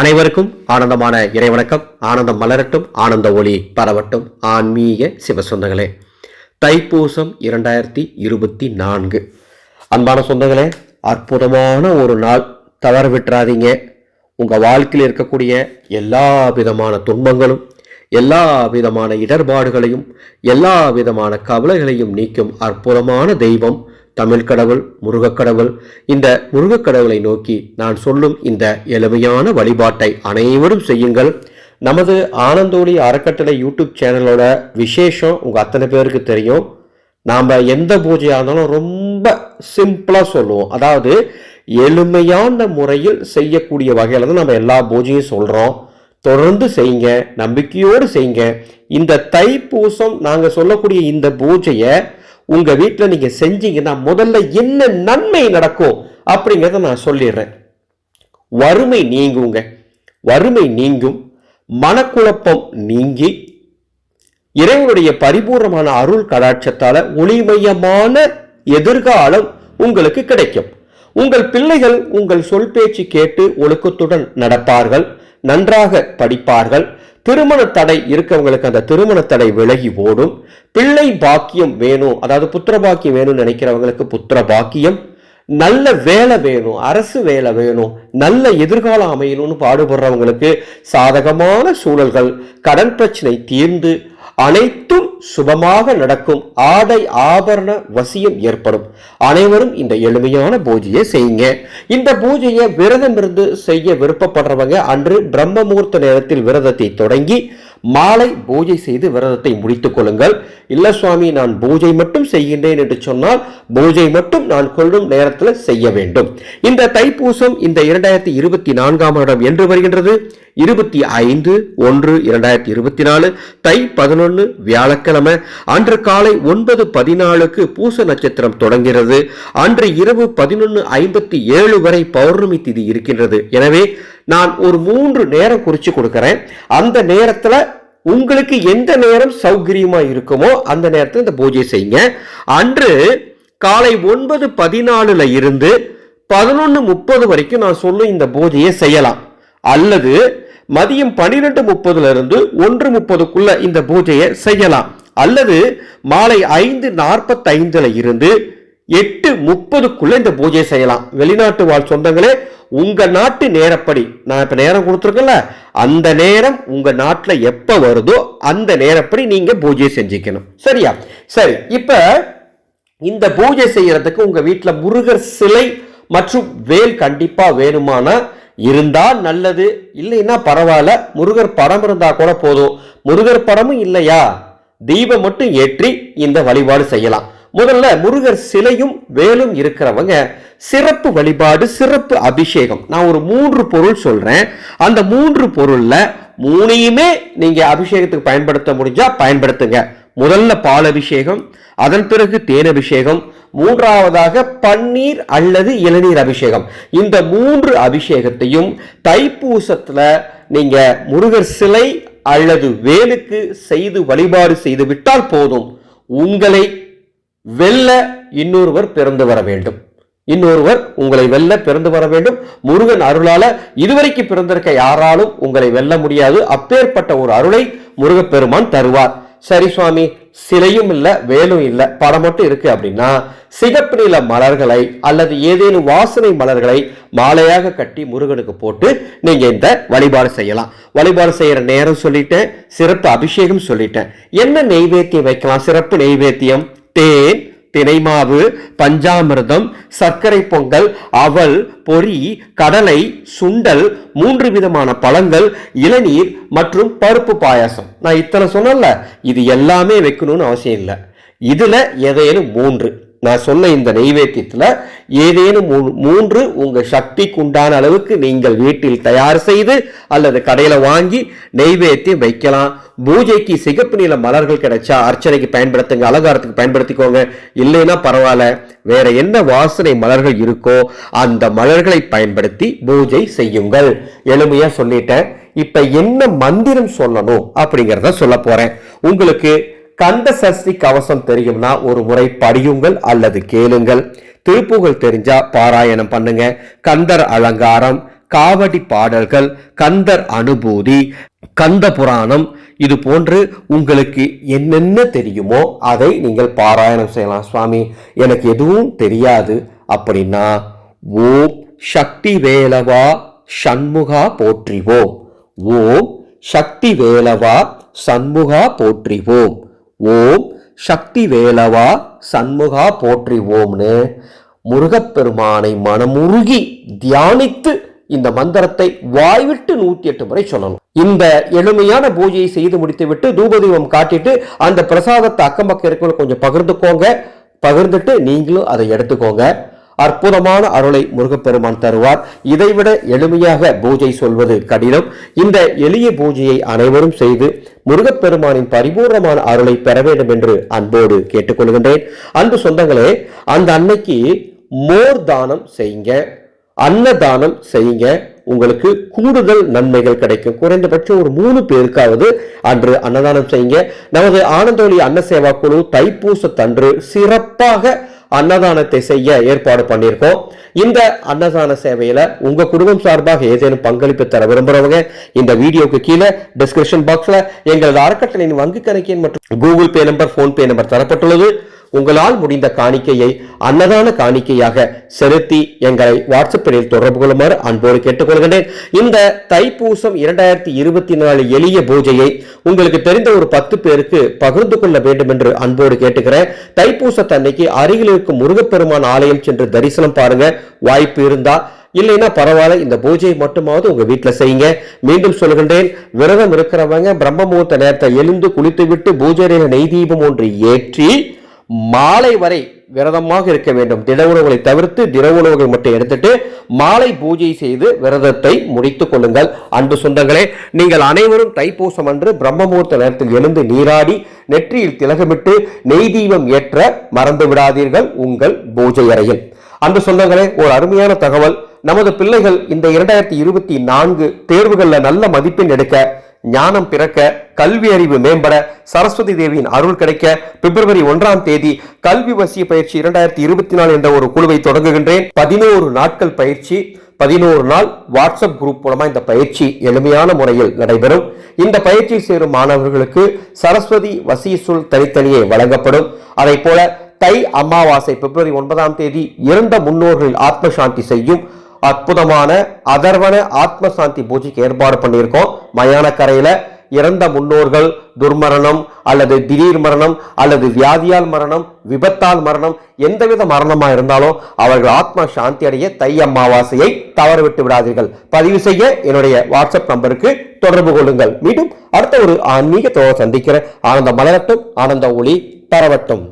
அனைவருக்கும் ஆனந்தமான இறைவணக்கம். ஆனந்தம் மலரட்டும் ஆனந்த ஒளி பரவட்டும். ஆன்மீக சிவசொந்தங்களே தைப்பூசம் இரண்டாயிரத்தி இருபத்தி நான்கு. அன்பான சொந்தங்களே அற்புதமான ஒரு நாள். தவற விட்டுறாதீங்க உங்கள் வாழ்க்கையில் இருக்கக்கூடிய எல்லா விதமான துன்பங்களும் எல்லா விதமான இடர்பாடுகளையும் எல்லா விதமான கவலைகளையும் நீக்கும் அற்புதமான தெய்வம் தமிழ் கடவுள் முருகக் கடவுள். இந்த முருகக் கடவுளை நோக்கி நான் சொல்லும் இந்த எளிமையான வழிபாட்டை அனைவரும் செய்யுங்கள். நமது ஆனந்தோடி அறக்கட்டளை யூடியூப் சேனலோட விசேஷம் உங்கள் அத்தனை பேருக்கு தெரியும். நாம் எந்த பூஜையாக இருந்தாலும் ரொம்ப சிம்பிளாக சொல்லுவோம். அதாவது எளிமையான முறையில் செய்யக்கூடிய வகையில் தான் நம்ம எல்லா பூஜையும் சொல்கிறோம் தொடர்ந்து செய்யுங்க நம்பிக்கையோடு செய்யுங்க. இந்த தைப்பூசம் நாங்கள் சொல்லக்கூடிய இந்த பூஜையை உங்கள் வீட்டில் நீங்கள் செஞ்சீங்கன்னா முதல்ல என்ன நன்மை நடக்கும் அப்படிங்கிறத நான் சொல்லிடுறேன். வறுமை நீங்குங்க. வறுமை நீங்கும். மனக்குழப்பம் நீங்கி இறைவனுடைய பரிபூர்ணமான அருள் கலாட்சத்தால் ஒளிமயமான எதிர்காலம் உங்களுக்கு கிடைக்கும். உங்கள் பிள்ளைகள் உங்கள் சொல் பேச்சு கேட்டு ஒழுக்கத்துடன் நடப்பார்கள். நன்றாக படிப்பார்கள். திருமண தடை இருக்கவங்களுக்கு அந்த திருமண தடை விலகி ஓடும். பிள்ளை பாக்கியம் வேணும். அதாவது புத்திர பாக்கியம் வேணும்னு நினைக்கிறவங்களுக்கு புத்திர பாக்கியம். நல்ல வேலை வேணும். அரசு வேலை வேணும். நல்ல எதிர்காலம் அமையணும்னு பாடுபடுறவங்களுக்கு சாதகமான சூழல்கள். கடன் பிரச்சனை தீர்ந்து அனைத்தும் சுபமாக நடக்கும். ஆடை ஆபரண வசியம் ஏற்படும். அனைவரும் இந்த எளிமையான பூஜையை செய்யுங்க. இந்த பூஜையை விரதம் இருந்து செய்ய விருப்பப்படுறவங்க அன்று பிரம்ம முகூர்த்த நேரத்தில் விரதத்தை தொடங்கி மாலை பூஜை செய்து விரதத்தை முடித்துக் கொள்ளுங்கள். இல்ல சுவாமி நான் பூஜை மட்டும் செய்கின்றேன் என்று சொன்னால் பூஜை மட்டும் நான் கொள்ளும் நேரத்தில் செய்ய வேண்டும். இந்த தைப்பூசம் இந்த இரண்டாயிரத்தி இருபத்தி நான்காம் வருடம் என்று வருகின்றது. இருபத்தி ஐந்து ஒன்று இரண்டாயிரத்தி இருபத்தி நாலு தை பதினொன்று வியாழக்கிழமை அன்று காலை ஒன்பது பதினாலுக்கு பூச நட்சத்திரம் தொடங்கிறது அன்று இரவு பதினொன்று ஐம்பத்தி ஏழு வரை பௌர்ணமி திதி இருக்கின்றது. எனவே நான் ஒரு மூன்று நேரம் குறித்து கொடுக்குறேன். அந்த நேரத்தில் உங்களுக்கு எந்த நேரம் சௌகரியமாக இருக்குமோ அந்த நேரத்தில் இந்த பூஜை செய்யுங்க. அன்று காலை ஒன்பது பதினாலுல இருந்து பதினொன்று முப்பது வரைக்கும் நான் சொல்லும் இந்த பூஜையை செய்யலாம். அல்லது மதியம் பன்னிரெண்டு முப்பதுல இருந்து ஒன்று முப்பதுக்குள்ள இந்த பூஜையை செய்யலாம். அல்லது மாலை ஐந்து நாற்பத்தைந்துல இருந்து எட்டு முப்பதுக்குள்ள இந்த பூஜை செய்யலாம். வெளிநாட்டு வாழ் சொந்தங்களே உங்க நாட்டு நேரப்படி. நான் இப்ப நேரம் கொடுத்துருக்கேன்ல அந்த நேரம் உங்க நாட்டில் எப்ப வருதோ அந்த நேரப்படி நீங்க பூஜை செஞ்சுக்கணும். சரியா? சரி இப்ப இந்த பூஜை செய்யறதுக்கு உங்க வீட்டில் முருகர் சிலை மற்றும் வேல் கண்டிப்பா வேணுமானா இருந்தா நல்லது. இல்லைன்னா பரவாயில்ல முருகர் படம் இருந்தா கூட போதும். முருகர் படமும் இல்லையா? தீபம் மட்டும் ஏற்றி இந்த வழிபாடு செய்யலாம். முதல்ல முருகர் சிலையும் வேலும் இருக்கிறவங்க சிறப்பு வழிபாடு சிறப்பு அபிஷேகம். நான் ஒரு மூன்று பொருள் சொல்றேன். அந்த மூன்று பொருள்ல மூணையுமே நீங்க அபிஷேகத்துக்கு பயன்படுத்த முடிஞ்சா பயன்படுத்துங்க. முதல்ல பால் அபிஷேகம் அதன் பிறகு தேன் அபிஷேகம் மூன்றாவதாக பன்னீர் அல்லது இளநீர் அபிஷேகம். இந்த மூன்று அபிஷேகத்தையும் தைப்பூசத்துல நீங்க முருகர் சிலை அல்லது வேலுக்கு செய்து வழிபாடு செய்து விட்டால் போதும். உங்களை வெல்ல இன்னொருவர் பிறந்து வர வேண்டும். இன்னொருவர் உங்களை வெல்ல பிறந்து வர வேண்டும். முருகன் அருளால இதுவரைக்கு பிறந்திருக்க யாராலும் உங்களை வெல்ல முடியாது. அப்பேற்பட்ட ஒரு அருளை முருகப்பெருமான் தருவார். சரி சுவாமி சிலையும் இல்லை வேலும் இல்லை படம் மட்டும் இருக்கு அப்படின்னா சிகப்பு நில மலர்களை அல்லது ஏதேனும் வாசனை மலர்களை மாலையாக கட்டி முருகனுக்கு போட்டு நீங்க இந்த வழிபாடு செய்யலாம். வழிபாடு செய்யற நேரம் சொல்லிட்டேன் சிறப்பு அபிஷேகம் சொல்லிட்டேன். என்ன நெய்வேத்தியம் வைக்கலாம்? சிறப்பு நெய்வேத்தியம். தேன் தினைமாவு பஞ்சாமிர்தம் சர்க்கரை பொங்கல் அவல் பொரி கடலை சுண்டல் மூன்று விதமான பழங்கள் இளநீர் மற்றும் பருப்பு பாயாசம். நான் இத்தனை சொன்னல இது எல்லாமே வைக்கணும்னு அவசியம் இல்லை. இதுல ஏதேனும் மூன்று. நான் சொன்ன இந்த நெய்வேத்தியத்தில் ஏதேனும் மூ- மூன்று உங்கள் சக்திக்கு உண்டான அளவுக்கு நீங்கள் வீட்டில் தயார் செய்து அல்லது கடையில் வாங்கி நெய்வேத்தியம் வைக்கலாம். பூஜைக்கு சிகப்பு நில மலர்கள் கிடைச்சா அர்ச்சனைக்கு பயன்படுத்துங்க அலங்காரத்துக்கு பயன்படுத்திக்கோங்க. இல்லைன்னா பரவாயில்ல வேற என்ன வாசனை மலர்கள் இருக்கோ அந்த மலர்களை பயன்படுத்தி பூஜை செய்யுங்கள். எளிமையா சொல்லிட்டேன். இப்ப என்ன மந்திரம் சொல்லணும் அப்படிங்கிறத சொல்ல போறேன். உங்களுக்கு கந்த சஷ்டி கவசம் தெரியும்னா ஒரு முறை படியுங்கள் அல்லது கேளுங்கள். திருப்புகழ் தெரிஞ்சா பாராயணம் பண்ணுங்க. கந்தர் அலங்காரம் காவடி பாடல்கள் கந்தர் அனுபூதி கந்த புராணம் இது போன்று உங்களுக்கு என்னென்ன தெரியுமோ அதை நீங்கள் பாராயணம் செய்யலாம் சுவாமி. எனக்கு எதுவும் தெரியாது. அப்படின்னா ஓம் சக்தி வேலவா சண்முகா போற்றிவோம். ஓம் சக்தி வேலவா சண்முகா போற்றிவோம். ஓம் சக்தி வேலவா சண்முகா போற்றி ஓம்னு முருகப்பெருமானை மனமுருகி தியானித்து இந்த மந்திரத்தை வாய்விட்டு நூத்தி எட்டு முறை சொல்லணும். இந்த எளிமையான பூஜையை செய்து முடித்துவிட்டு தூபதீபம் காட்டிட்டு அந்த பிரசாதத்தை அக்கம் பக்கம் இருக்கிறவங்க கொஞ்சம் பகிர்ந்துக்கோங்க. பகிர்ந்துட்டு நீங்களும் அதை எடுத்துக்கோங்க. அற்புதமான அருளை முருகப்பெருமான் தருவார். இதைவிட எளிமையாக பூஜை சொல்வது கடினம். இந்த எளிய பூஜையை அனைவரும் செய்து முருகப்பெருமானின் பரிபூர்ணமான அருளை பெற வேண்டும் என்று அன்போடு கேட்டுக்கொள்கின்றேன். அன்பு சொந்தங்களே அந்த அன்னைக்கு மோர் தானம் செய்யுங்க அன்னதானம் செய்யுங்க. உங்களுக்கு கூடுதல் நன்மைகள் கிடைக்கும். குறைந்தபட்சம் ஒரு மூணு பேருக்காவது அன்று அன்னதானம் செய்யுங்க. நமது ஆனந்தோலி அன்ன சேவா குழு தைப்பூசத்தன்று சிறப்பாக அன்னதானத்தை செய்ய ஏற்பாடு பண்ணியிருக்கோம். இந்த அன்னதான சேவையில உங்க குடும்பம் சார்பாக ஏதேனும் பங்களிப்பு தர விரும்புறவங்க இந்த வீடியோக்கு கீழே டிஸ்கிரிப்ஷன் பாக்ஸ்ல எங்களது அறக்கட்டளையின் வங்கி கணக்கின் மற்றும் Google Pay number PhonePe number தரப்பட்டுள்ளது. உங்களால் முடிந்த காணிக்கையை அன்னதான காணிக்கையாக செலுத்தி எங்களை வாட்ஸ்அப்பில் தொடர்பு கொள்ளுமாறு அன்போடு கேட்டுக்கொள்கின்றேன். இந்த தைப்பூசம் இரண்டாயிரத்தி இருபத்தி நாலு எளிய பூஜையை உங்களுக்கு தெரிந்த ஒரு பத்து பேருக்கு பகிர்ந்து கொள்ள வேண்டும் என்று அன்போடு கேட்டுக்கிறேன். தைப்பூசத்தன்னைக்கு அருகில் இருக்கும் முருகப்பெருமான் ஆலயம் சென்று தரிசனம் பாருங்க. வாய்ப்பு இருந்தா இல்லைன்னா பரவாயில்ல இந்த பூஜையை மட்டுமாவது உங்க வீட்டில் செய்யுங்க. மீண்டும் சொல்கின்றேன் விரதம் இருக்கிறவங்க பிரம்ம முகூர்த்த நேரத்தை எழுந்து குளித்து விட்டு பூஜை நெய் தீபம் ஒன்று ஏற்றி மாலை வரை விரதமாக இருக்க வேண்டும். திட உணவுகளை தவிர்த்து திட உணவுகள் மட்டும் எடுத்துட்டு மாலை பூஜை செய்து விரதத்தை முடித்துக் கொள்ளுங்கள். அன்பு சொந்தங்களே நீங்கள் அனைவரும் தைப்பூசம் அன்று பிரம்ம முகூர்த்த நேரத்தில் எழுந்து நீராடி நெற்றியில் திலகமிட்டு நெய் தீபம் ஏற்ற மறந்து விடாதீர்கள் உங்கள் பூஜை அறையில். அன்பு சொந்தங்களே ஒரு அருமையான தகவல். நமது பிள்ளைகள் இந்த இரண்டாயிரத்தி இருபத்தி நான்கு தேர்வுகளில் நல்ல மதிப்பெண் எடுக்க ஞானம் பிறக்க கல்வி அறிவு மேம்பட சரஸ்வதி தேவியின் அருள் கிடைக்க பிப்ரவரி ஒன்றாம் தேதி கல்வி வசிய பயிற்சி இரண்டாயிரத்தி இருபத்தி நாலு என்ற ஒரு குழுவை தொடங்குகின்றேன். பதினோரு நாட்கள் பயிற்சி பதினோரு நாள் வாட்ஸ்அப் குரூப் மூலமா இந்த பயிற்சி எளிமையான முறையில் நடைபெறும். இந்த பயிற்சியில் சேரும் மாணவர்களுக்கு சரஸ்வதி வசிய தனித்தனியே வழங்கப்படும். அதை போல தை அமாவாசை பிப்ரவரி ஒன்பதாம் தேதி இறந்த முன்னோர்கள் ஆத்ம சாந்தி செய்யும் அற்புதமான அதர்வன ஆத்ம சாந்தி பூஜைக்கு ஏற்பாடு பண்ணியிருக்கோம். மயான கரையில இறந்த முன்னோர்கள் துர்மரணம் அல்லது திடீர் மரணம் அல்லது வியாதியால் மரணம் விபத்தால் மரணம் எந்தவித மரணமா இருந்தாலும் அவர்கள் ஆத்மா சாந்தி அடைய தை அமாவாசையை தவறவிட்டு விடாதீர்கள். பதிவு செய்ய என்னுடைய வாட்ஸ்அப் நம்பருக்கு தொடர்பு கொள்ளுங்கள். மீண்டும் அடுத்த ஒரு ஆன்மீக சந்திக்கிற ஆனந்த மலரட்டும் ஆனந்த ஒளி பரவட்டும்.